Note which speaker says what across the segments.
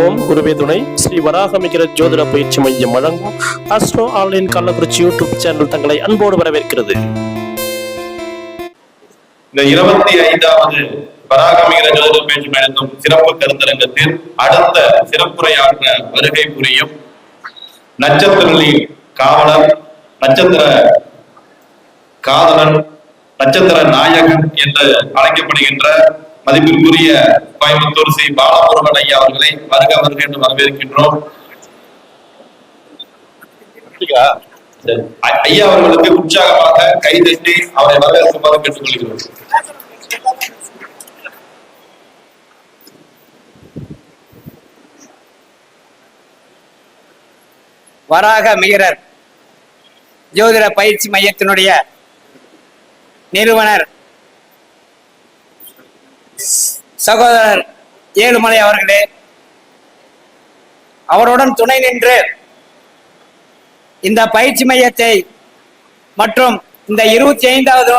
Speaker 1: ஓம் குருவே துணை. ஸ்ரீ வராகமிக்கிற ஜோதிட பயிற்சி மையம் வழங்கும் astro online Kallakurichi YouTube channel தங்களை அன்போடு வரவேற்கிறது.
Speaker 2: இந்த இருபத்தி ஐந்தாவது வராகமிகிற ஜோதிட பயிற்சி மையத்தும் சிறப்பு கருத்தரங்கத்தில் அடுத்த சிறப்புரையாற்ற வருகை புரியும் நட்சத்திரங்களின் காவலர் நட்சத்திர காதலன் நட்சத்திர நாயகன் என்று அழைக்கப்படுகின்ற மதிப்பிற்குரிய கோயம்புத்தூர் ஸ்ரீ பாலமுருகன் ஐயா அவர்களை வருக வருக என்று வரவேற்கின்றோம். ஐயா அவர்களுக்கு உற்சாகமாக கைதட்டி அவரை வரவேற்குமாறு கேட்டுக்கொள்கிறோம்.
Speaker 3: வராக மிகரர் ஜோதிட பயிற்சி மையத்தினுடைய நிறுவனர் சகோதரர் ஏழுமலை அவர்களே அவருடன் துணை நின்று இந்த பயிற்சி மையத்தை மற்றும் இந்த இருபத்தி ஐந்தாவது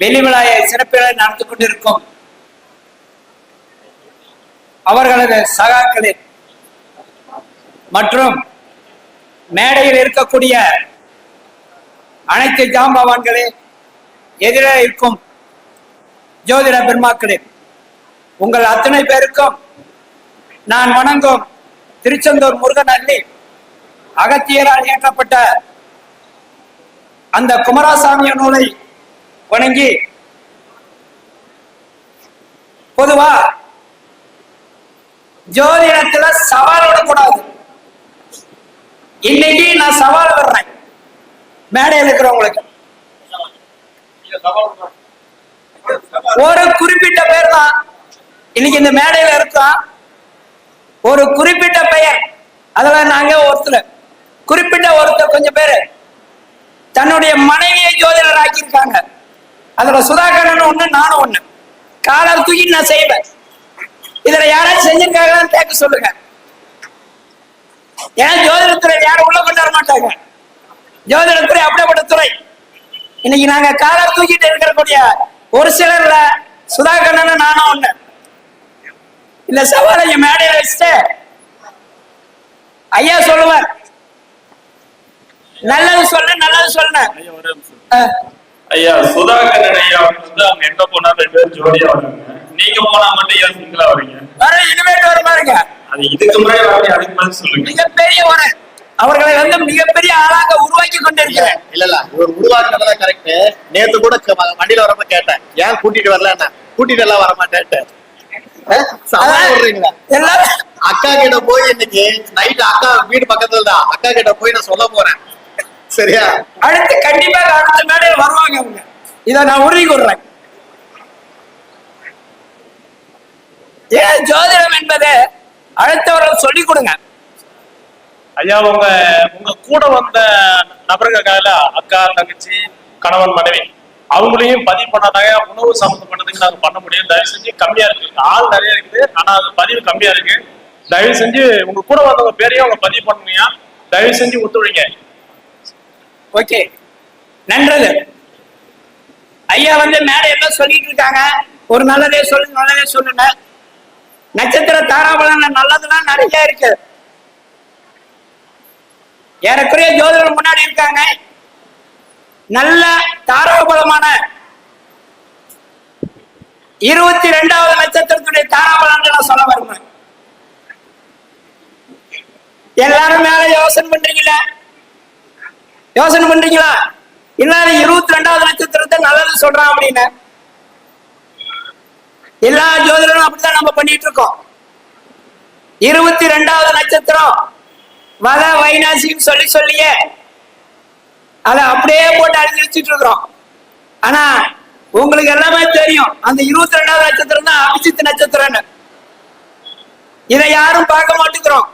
Speaker 3: வெளிவிழாயை சிறப்பில் நடந்து கொண்டிருக்கும் அவர்களது சகாக்களின் மற்றும் மேடையில் இருக்கக்கூடிய அனைத்து ஜாம்பவான்களே எதிரே இருக்கும் ஜோதிட பெருமாக்களே உங்கள் அத்தனை பேருக்கும் நான் வணங்கும் திருச்செந்தூர் முருகன் அள்ளி அகத்தியரால் இயற்றப்பட்ட அந்த குமாரசாமி நூலை வணங்கி பொதுவா ஜோதிடத்துல சவால் விடக்கூடாது. இன்னைக்கு நான் சவால் வர்றேன் மேடையில் இருக்கிறவங்களுக்கு. ஒரு குறிப்பிட்ட பேர் தான் இன்னைக்கு இந்த மேடையில இருக்கோம் ஒரு குறிப்பிட்ட பெயர். அதெல்லாம் நாங்க ஒருத்தர். குறிப்பிட்ட ஒருத்தர் கொஞ்சம் பேரு. தன்னுடைய மனைவியை ஜோதிடர் ஆக்கியிருக்காங்க. அதுல சுதாகரன் ஒண்ணு நானும் ஒண்ணு. காலால் தூக்கி நான் செய்வேன். இதுல யாராவது செஞ்சிருக்காங்கன்னு கேட்க சொல்லுங்க. ஏன்னா ஜோதிடத்துறை யாரும் உள்ள கொண்டு வர மாட்டாங்க? ஜோதிடத்துறை அப்படிப்பட்ட துறை. இன்னைக்கு நாங்க காலர் தூக்கிட்டு இருக்கக்கூடிய ஒரு சிலர்ல சுதாகரன் நானும் ஒண்ணு. இந்த சவாலை என் மேடையில வச்சுட்டு ஐயா சொல்லுவார். நல்லது சொல்லு நல்லது சொல்லு.
Speaker 2: ஐயா சுதாகரன் ஐயா வந்து அவங்க எங்க போனாலும் ரெண்டு பேரும் ஜோடியா வராங்க நீங்க போனா மட்டும் ஏன் சிங்கிளா வரீங்க
Speaker 3: வர இனிமேட்டு வர பாருங்க.
Speaker 2: அது இதுக்கு முன்னாடி அதுக்கு பதில் சொல்லுங்க.
Speaker 3: மிகப்பெரிய ஒரு அவர்களை வந்து மிகப்பெரிய ஆளாக உருவாக்கி கொண்டிருக்கிறேன்.
Speaker 4: இல்ல இல்ல இவர் உருவாக்குனதா கரெக்ட் நேத்து கூட வண்டியில வரப்ப கேட்டேன். ஏன் கூட்டிட்டு வரல கூட்டிட்டு எல்லாம் வர மாட்டேன்ட்டு அஹ், சவால் விடுறீங்களா?
Speaker 3: எல்லாரும்
Speaker 4: அக்கா கிட்ட போய் இன்னைக்கு நைட் அக்கா வீடு பக்கத்துல தான். அக்கா கிட்ட போய் நான் சொல்ல போறேன். சரியா?
Speaker 3: அடுத்து கண்டிப்பாக அடுத்த மேடையில் வருவாங்க அவங்க. இதை நான் உறுதி கூறுறேன். ஏன் ஜோதிடம் என்பது அடுத்தவர்கள் சொல்லிக் கொடுங்க.
Speaker 1: ஐயா உங்க உங்க கூட வந்த நபர்கள் அக்கா தங்கச்சி கணவன் மனைவி அவங்களையும் பதிவு பண்ணாதாங்க உணவு சம்மந்தப்பட்டதுக்கு நாங்க பண்ண முடியும். தயவு செஞ்சு கம்மியா இருக்கு. ஆள் நிறைய இருக்குது. ஆனா அது பதிவு கம்மியா இருக்கு. தயவு செஞ்சு உங்க கூட வந்தவங்க பேரையும் அவங்க பதிவு பண்ணுங்க தயவு செஞ்சு ஒத்துழைங்க.
Speaker 3: ஓகே. நன்றது. ஐயா வந்து மேடை எல்லாம் சொல்லிட்டு இருக்காங்க. ஒரு நல்லதே சொல்லுங்க நல்லதே சொல்லுங்க. நட்சத்திர தாராபலம் நல்லதுலாம் நிறைய இருக்கு. ஏறக்குறைய ஜோதிடர் முன்னாடி இருக்காங்க. நல்ல தாராபலமான இருபத்தி ரெண்டாவது நட்சத்திரத்துடைய தாராபலம் நான் சொல்ல வருவேன் எல்லாரும் மேல யோசனை பண்றீங்களா? யோசனை பண்றீங்களா? இல்லாத இருபத்தி ரெண்டாவது நட்சத்திரத்தை நல்லது சொல்றான் அப்படின்னு. எல்லா ஜோதிடரும் அப்படித்தான் நம்ம பண்ணிட்டு இருக்கோம். இருபத்தி ரெண்டாவது நட்சத்திரம் மத வைனாசின்னு சொல்லி சொல்லியே. அதை அப்படியே போட்டு அழிஞ்சு வச்சுட்டு இருக்கிறோம். ஆனா உங்களுக்கு எல்லாமே தெரியும். அந்த இருபத்தி ரெண்டாவது நட்சத்திரம் தான் அபிஜித் நட்சத்திரம்னு. இதை யாரும் பார்க்க மாட்டேங்கிறோம்.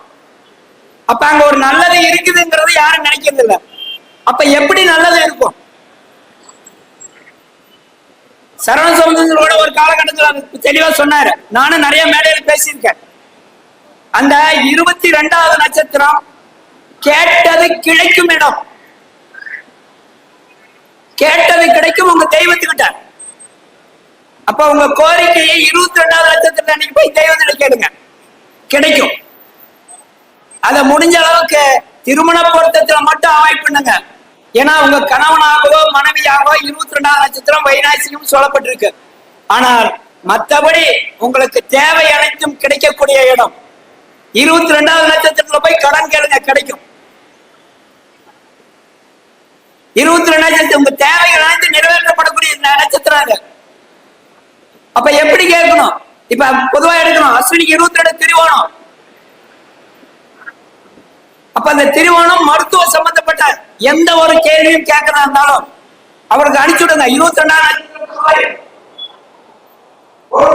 Speaker 3: அப்ப அங்க ஒரு நல்லது இருக்குதுங்கிறது யாரும் நினைக்கிறது இல்ல அப்ப எப்படி நல்லது இருக்கும்? சரவண சமுதிரங்களோட ஒரு காலகட்டத்தில் தெளிவா சொன்னாரு. நானும் நிறைய மேடையில் பேசியிருக்கேன். அந்த இருபத்தி ரெண்டாவது நட்சத்திரம் கேட்டது கிடைக்கும் இடம். கேட்டது கிடைக்கும் உங்க தெய்வத்துக்கிட்ட. அப்ப உங்க கோரிக்கையை இருபத்தி ரெண்டாவது லட்சத்துல அன்னைக்கு போய் தெய்வத்துல கேளுங்க. கிடைக்கும். அத முடிஞ்ச அளவுக்கு திருமண பொருத்தத்துல மட்டும் அவாய்ட் பண்ணுங்க. ஏன்னா உங்க கணவனாகவோ மனைவியாகவோ இருபத்தி ரெண்டாவது நட்சத்திரம் வைநாசியும் சொல்லப்பட்டிருக்கு. ஆனால் மத்தபடி உங்களுக்கு தேவை அனைத்தும் கிடைக்கக்கூடிய இடம். இருபத்தி ரெண்டாவது நட்சத்திரத்துல போய் கடன் கேளுங்க கிடைக்கும். இருபத்தி ரெண்டாயிரத்தி உங்க தேவைகள் அனைத்து நிறைவேற்றப்படக்கூடிய நட்சத்திரம் அப்ப எப்படி கேட்கணும்? இப்ப பொதுவா எடுக்கணும் அஸ்வினிக்கு இருபத்தி ரெண்டு திருவோணம். அப்ப அந்த திருவோணம் மருத்துவ சம்பந்தப்பட்ட எந்த ஒரு கேள்வியும் கேட்கறதா இருந்தாலும் அவருக்கு அனுப்பிச்சு விடுங்க. இருபத்தி ரெண்டாம் ஒரு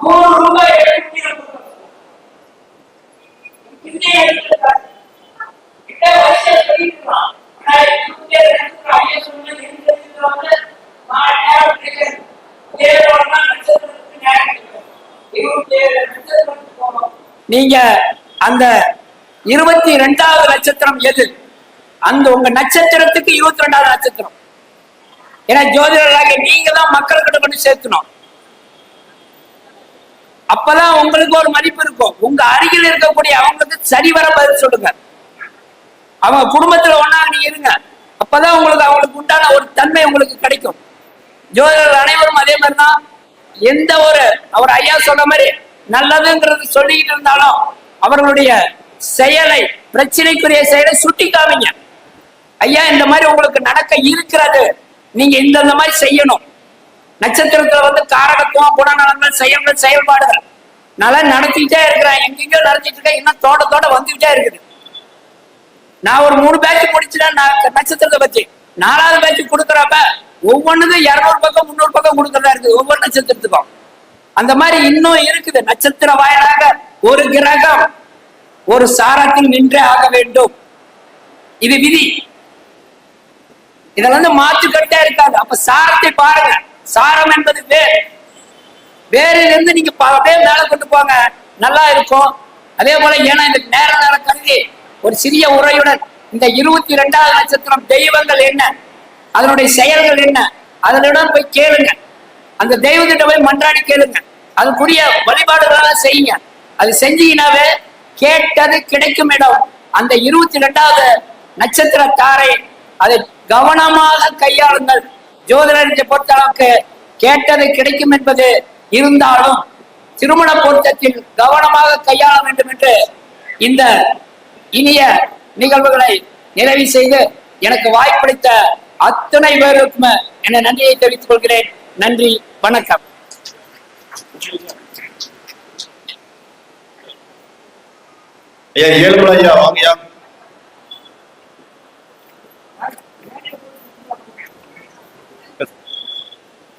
Speaker 3: நூறு ரூபாய் எடுத்து எடுத்துருக்காங்க கிட்ட வருஷம் சொல்லிருக்கலாம் ஆனா இவங்க ரெண்டு ஐயா சொன்னது எந்த இதுல வந்து நான் நேரம் கிடையாது தேவையான நட்சத்திரத்துக்கு நேரம் கிடையாது இருபத்தி ஏழு நட்சத்திரத்துக்கு போகணும் நீங்க அந்த இருபத்தி ரெண்டாவது நட்சத்திரம் எது? அந்த உங்க நட்சத்திரத்துக்கு இருபத்தி ரெண்டாவது நட்சத்திரம். ஏன்னா ஜோதிடராக நீங்க தான் மக்கள்கிட்ட கொண்டு சேர்க்கணும். அப்பதான் உங்களுக்கு ஒரு மதிப்பு இருக்கும். உங்க அருகில் இருக்கக்கூடிய அவங்களுக்கு சரிவர பதில் சொல்லுங்க. அவங்க குடும்பத்துல ஒண்ணா நீங்க இருங்க. அப்பதான் உங்களுக்கு அவங்களுக்கு உண்டான ஒரு தன்மை உங்களுக்கு கிடைக்கும். ஜோதிடர் அனைவரும் அதே மாதிரிதான். எந்த ஒரு அவர் ஐயா சொன்ன மாதிரி நல்லதுங்கிறது சொல்லிக்கிட்டு இருந்தாலும் அவர்களுடைய செயலை பிரச்சனைக்குரிய செயலை சுட்டி காமிங்க ஐயா இந்த மாதிரி உங்களுக்கு நடக்க இருக்கிறது. நீங்க இந்த மாதிரி செய்யணும். நட்சத்திரத்துல வந்து காரகத்துவம் குணநலங்கள் செயல்கள் செயல்பாடுகள். நல்லா நடத்திக்கிட்டே இருக்கிறேன். எங்கெங்கயோ நடத்திட்டு இருக்கேன். இன்னும் தோட தோட வந்துகிட்டே இருக்குது. நான் ஒரு மூணு பேட்ச் முடிச்சுட்டேன். நான் நட்சத்திரத்தை பத்தி. நாலாவது பேட்ச் கொடுக்குறப்ப ஒவ்வொன்றுக்கும் இரநூறு பக்கம் முந்நூறு பக்கம் கொடுக்கறதா இருக்குது ஒவ்வொரு நட்சத்திரத்துக்கும் அந்த மாதிரி இன்னும் இருக்குது. நட்சத்திர வாயிலாக ஒரு கிரகம் ஒரு சாரத்தில் நின்றே ஆக வேண்டும். இது விதி. இதெல்லாம் வந்து மாற்றுக்கட்டே இருக்காது. அப்ப சாரத்தை பாருங்க. சாரம் என்பது வேர். வேரில் இருந்து நீங்க ப- அப்படியே மேல கொண்டு போங்க. நல்லா இருக்கும். அதே போல ஏன்னா இந்த நேர நேரம் கருதி ஒரு சிறிய உரையுடன் இந்த இருபத்தி ரெண்டாவது நட்சத்திரம் தெய்வங்கள் என்ன? அதனுடைய செயல்கள் என்ன? அதனிடம் போய் கேளுங்க. அந்த தெய்வத்திட்ட போய் மன்றாடி கேளுங்க. அதுக்குரிய வழிபாடுகளெல்லாம் செய்யுங்க. அது செஞ்சீங்கன்னாவே கேட்டது கிடைக்கும் இடம். அந்த இருபத்தி ரெண்டாவது நட்சத்திர தாரை அதை கவனமாக கையாளுங்கள். ஜோதிடத்தை பொறுத்த அளவுக்கு கேட்டது கிடைக்கும் என்பது இருந்தாலும் திருமண பொருத்தத்தில் கவனமாக கையாள வேண்டும் என்று இந்த இனிய நிகழ்வுகளை நிறைவு செய்து எனக்கு வாய்ப்பளித்த அத்தனை பேருக்கும் என நன்றியை தெரிவித்துக் கொள்கிறேன். நன்றி வணக்கம்.
Speaker 2: ஐயா ஏழுமலை ஐயா வாங்கய்யா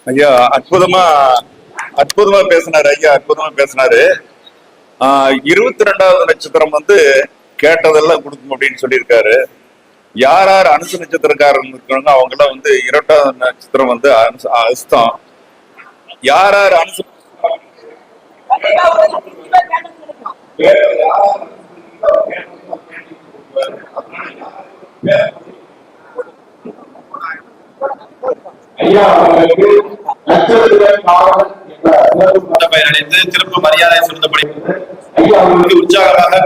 Speaker 5: ஐயா. அற்புதமா அற்புதமா பேசினாரு ஐயா அற்புதமா பேசினாரு. ஆஹ் இருபத்தி ரெண்டாவது நட்சத்திரம் வந்து கேட்டதெல்லாம் கொடுக்கும் அப்படின்னு சொல்லியிருக்காரு. யார் யார் அனுசு நட்சத்திரக்காரங்க இருக்காங்க அவங்க எல்லாம் வந்து இரண்டாவது நட்சத்திரம் வந்து அனுச- அஸ்தம். யார் யார் அனுசு
Speaker 2: திரும்ப மரியாதை செலுத்தப்படுகிறது உற்சாகமாக